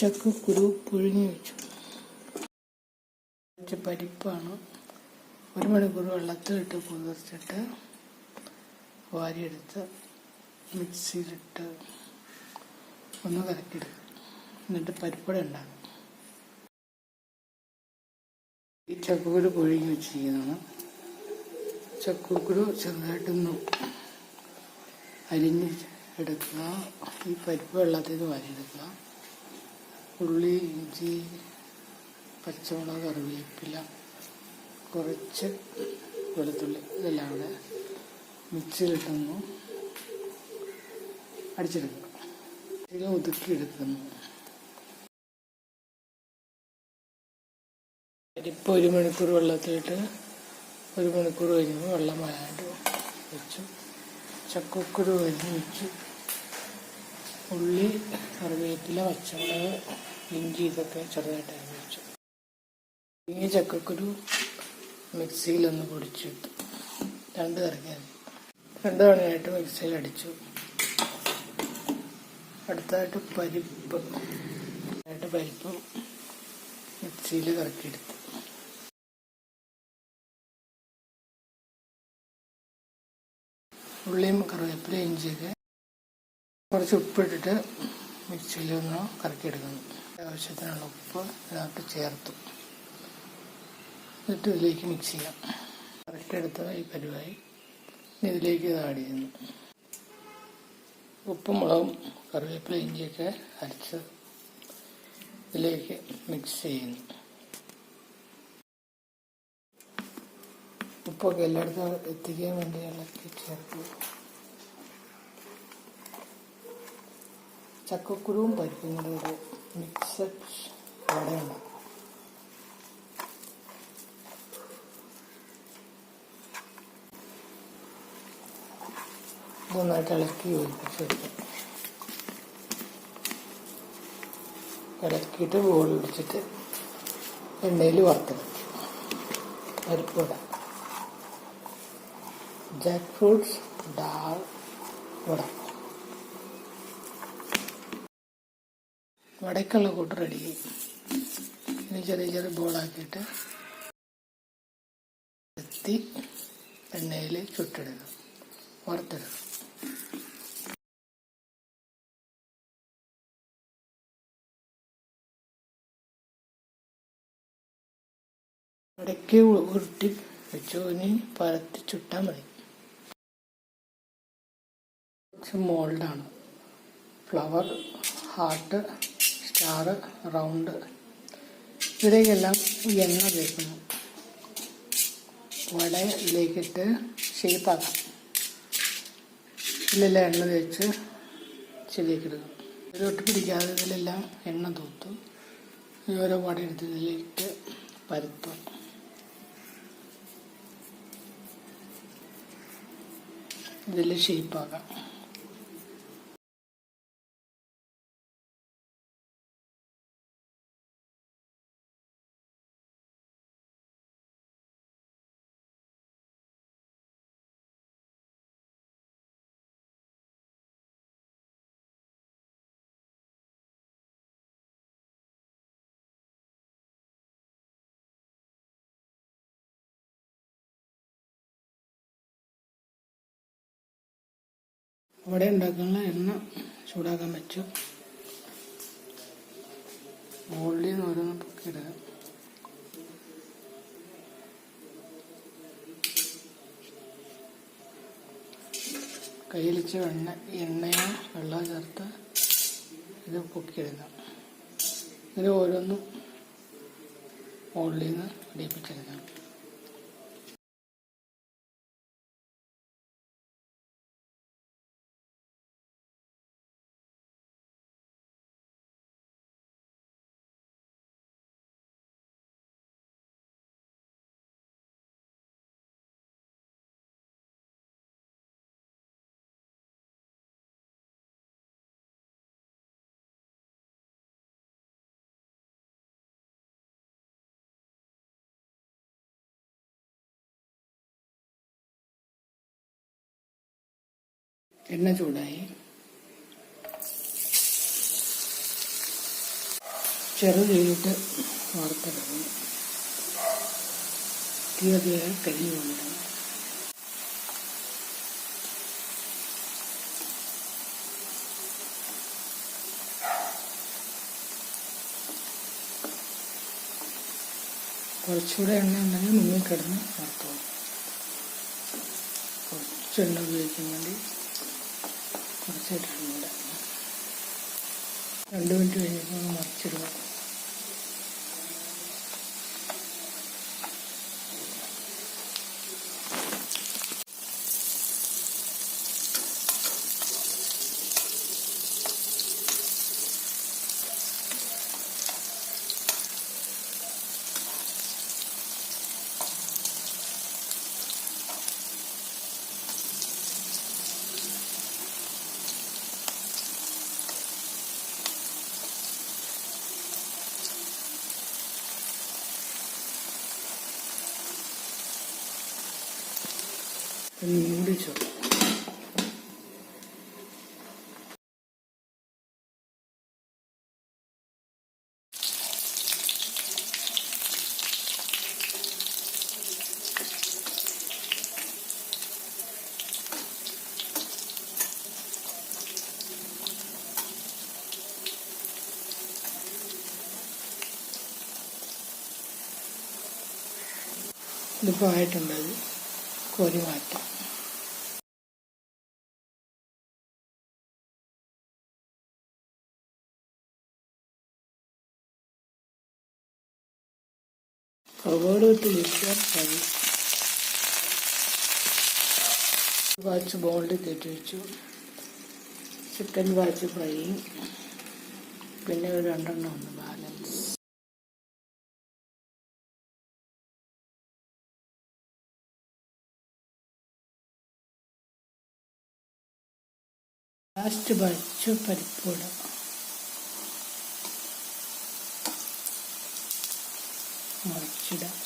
ചക്കക്കുരു പുഴുങ്ങി വെച്ചു. കുറച്ച് പരിപ്പാണ്. ഒരു മണിക്കൂർ വെള്ളത്തിലിട്ട് കുതിർച്ചിട്ട് വാരിയെടുത്ത് മിക്സിയിലിട്ട് ഒന്ന് കലക്കിയെടുക്കും. എന്നിട്ട് പരിപ്പട ഉണ്ടാകും ഈ ചക്കക്കുരു പുഴുങ്ങി വെച്ചിരിക്കുന്നതാണ്. ചക്കക്കുരു ചെറുതായിട്ടൊന്ന് അരിഞ്ഞ് എടുക്കുക. ഈ പരിപ്പ് വെള്ളത്തിൽ നിന്ന് വാരിയെടുക്കുക. ഉള്ളി ഇഞ്ചി പച്ചമുളക് കറിവേപ്പില കുറച്ച് വെളുത്തുള്ളി ഇതെല്ലാം കൂടെ മിക്സിയിലിട്ടൊന്ന് അടിച്ചെടുക്കണം. ഒതുക്കിയെടുക്കുന്നു അരിപ്പ് ഒരു മണിക്കൂർ വെള്ളത്തിലിട്ട് ഒരു മണിക്കൂർ കഴിയുമ്പോൾ വെള്ളം വരാണ്ട് വെച്ചു. ചക്കക്കുരു അരിഞ്ഞ് വെച്ചു. ഉള്ളി കറിവേപ്പില പച്ചമുളക് ഇഞ്ചി ഇതൊക്കെ ചെറുതായിട്ട് അരിഞ്ഞ് വെച്ചു. ഈ ചക്കക്കുരു മിക്സിയിലൊന്ന് പൊടിച്ചിട്ടു രണ്ട് കറിക്കാൻ രണ്ട് തവണയായിട്ട് മിക്സിയിൽ അടിച്ചു. അടുത്തതായിട്ട് പരിപ്പ് ആയിട്ട് പരിപ്പും മിക്സിയിൽ കറക്കിയെടുത്തു. ഉള്ളിയും കറിവേപ്പില ഇഞ്ചിയൊക്കെ കുറച്ച് ഉപ്പിട്ടിട്ട് മിക്സിയിൽ ഒന്ന് കറക്കിയെടുക്കുന്നു. ആവശ്യത്തിനുള്ള ഉപ്പ് ഇതിനകത്ത് ചേർത്തു. എന്നിട്ട് ഇതിലേക്ക് മിക്സ് ചെയ്യാം. കറക്റ്റെടുത്ത ഈ പരിവായി ഇതിലേക്ക് ഇത് ആഡ് ചെയ്യുന്നു. ഉപ്പും മുളകും കറിവേപ്പില ഇഞ്ചിയൊക്കെ അരച്ച് ഇതിലേക്ക് മിക്സ് ചെയ്യുന്നു. ഉപ്പൊക്കെ എല്ലായിടത്തും എത്തിക്കാൻ വേണ്ടി ഇളക്കി ചേർക്കും ചക്കക്കുരുവും പരിപ്പും കൂടെ ഒരു മിക്സഡ് വടയുണ്ട് നന്നായിട്ട് ഇളക്കി യോജിപ്പിച്ചെടുക്കും ഇളക്കിയിട്ട് ബോൾ പിടിച്ചിട്ട് എണ്ണയിൽ വറുത്തെടുക്കും. പരിപ്പിട ജാക്ക് ഫ്രൂട്ട്സ് ഡാൾ വട. വടക്കുള്ള കൂട്ട് റെഡി ഇനി ചെറിയ ചെറിയ ബോളാക്കിയിട്ട് എത്തി എണ്ണയിൽ ചുട്ടിടുക. വറുത്തിടുക. ഇടയ്ക്ക് ഉരുട്ടി വെച്ചു. ഇനി പരത്തി ചുട്ടാൽ മതി. കുറച്ച് മോൾഡാണ് ഫ്ലവർ ഹാർട്ട് സ്റ്റാർ റൗണ്ട്. ഇതിലേക്കെല്ലാം എണ്ണ തേക്കുന്നു വടയിലേക്കിട്ട് ഷേപ്പാക്കാം ഇതിലെല്ലാം എണ്ണ തേച്ച് ശരിയാക്കിടുക ഇത് പിടിക്കാതെ ഇതിലെല്ലാം എണ്ണ തൂത്തു ഈ ഓരോ വട എടുത്ത് ഇതിലേക്ക് പരത്തും ഇതിൽ ഷേപ്പാക്കാം അവിടെ ഉണ്ടാക്കാനുള്ള എണ്ണ ചൂടാക്കാൻ വെച്ചു മുകളിൽ നിന്ന് ഓരോന്ന് പൊക്കിയിടുക കയ്യിലിച്ച് എണ്ണ എണ്ണയും വെള്ളം ചേർത്ത് ഇത് പൊക്കിയിടുക ഇതിന് ഓരോന്നും മുകളിൽ നിന്ന് ഇടിപ്പിച്ചെടുക്കാം എണ്ണ ചൂടായി. ചെറു തീയിട്ട് തീയതിയായി കരിഞ്ഞു കൊണ്ടിരുന്നു കുറച്ചുകൂടെ എണ്ണ ഉണ്ടെങ്കിൽ മുന്നിൽ കിടന്ന് വറുത്തോളും. കുറച്ച് എണ്ണ ഉപയോഗിക്കാൻ വേണ്ടി കുറച്ചായിട്ടാണ് ഇവിടെ രണ്ട് മിനിറ്റ് കഴിഞ്ഞപ്പോൾ മറിച്ചിടുക. ഒന്ന് മൂടിച്ചു ഇതിപ്പോൾ ആയിട്ടുണ്ട് കവോട് വിട്ടിരിക്കാൻ മതി വാച്ച് ബോളിൽ കയറ്റി വെച്ചു. ചിക്കൻ വാച്ച് ഫ്രൈ പിന്നെ ഒരു രണ്ടെണ്ണം ഒന്ന് ബാലൻസ് ലാസ്റ്റ് വരച്ചു പരിപ്പൂട മുളച്ചിടാം